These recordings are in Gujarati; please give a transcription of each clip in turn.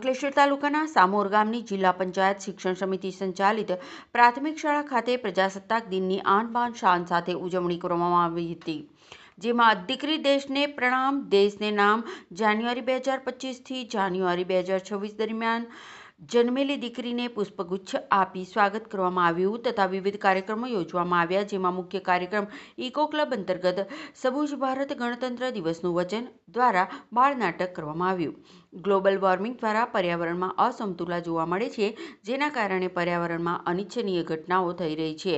અંકલેશ્વર તાલુકાના સામોર ગામની જિલ્લા પંચાયત શિક્ષણ સમિતિ સંચાલિત પ્રાથમિક શાળા ખાતે પ્રજાસત્તાક દિનની આનબાન શાન સાથે ઉજવણી કરવામાં આવી હતી, જેમાં દીકરી દેશને પ્રણામ, દેશને નામ, જાન્યુઆરી બે હજાર પચીસથી જાન્યુઆરી બે હજાર છવ્વીસ દરમિયાન જન્મેલી દીકરીને પુષ્પગુચ્છ આપી સ્વાગત કરવામાં આવ્યું તથા વિવિધ કાર્યક્રમો યોજવામાં આવ્યા, જેમાં મુખ્ય કાર્યક્રમ ઇકો ક્લબ અંતર્ગત સબુજ ભારત ગણતંત્ર દિવસનું વચન દ્વારા બાળ નાટક કરવામાં આવ્યું. ગ્લોબલ વોર્મિંગ દ્વારા પર્યાવરણમાં અસમતુલા જોવા મળે છે, જેના કારણે પર્યાવરણમાં અનિચ્છનીય ઘટનાઓ થઈ રહી છે.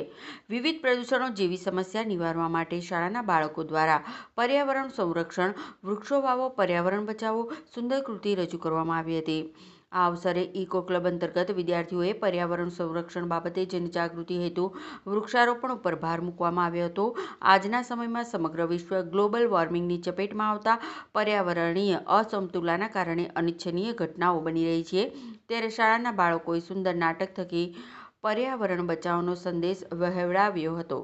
વિવિધ પ્રદૂષણો જેવી સમસ્યા નિવારવા માટે શાળાના બાળકો દ્વારા પર્યાવરણ સંરક્ષણ, વૃક્ષો વાવો, પર્યાવરણ બચાવો, સુંદર કૃતિ રજૂ કરવામાં આવી હતી. આ અવસરે ઇકો ક્લબ અંતર્ગત વિદ્યાર્થીઓએ પર્યાવરણ સંરક્ષણ બાબતે જનજાગૃતિ હેતુ વૃક્ષારોપણ ઉપર ભાર મૂકવામાં આવ્યો હતો. આજના સમયમાં સમગ્ર વિશ્વ ગ્લોબલ વોર્મિંગની ચપેટમાં આવતા પર્યાવરણીય અસમતુલાના કારણે અનિચ્છનીય ઘટનાઓ બની રહી છે. ત્યારે શાળાના બાળકોએ સુંદર નાટક થકી પર્યાવરણ બચાવનો સંદેશ વહેવડાવ્યો હતો.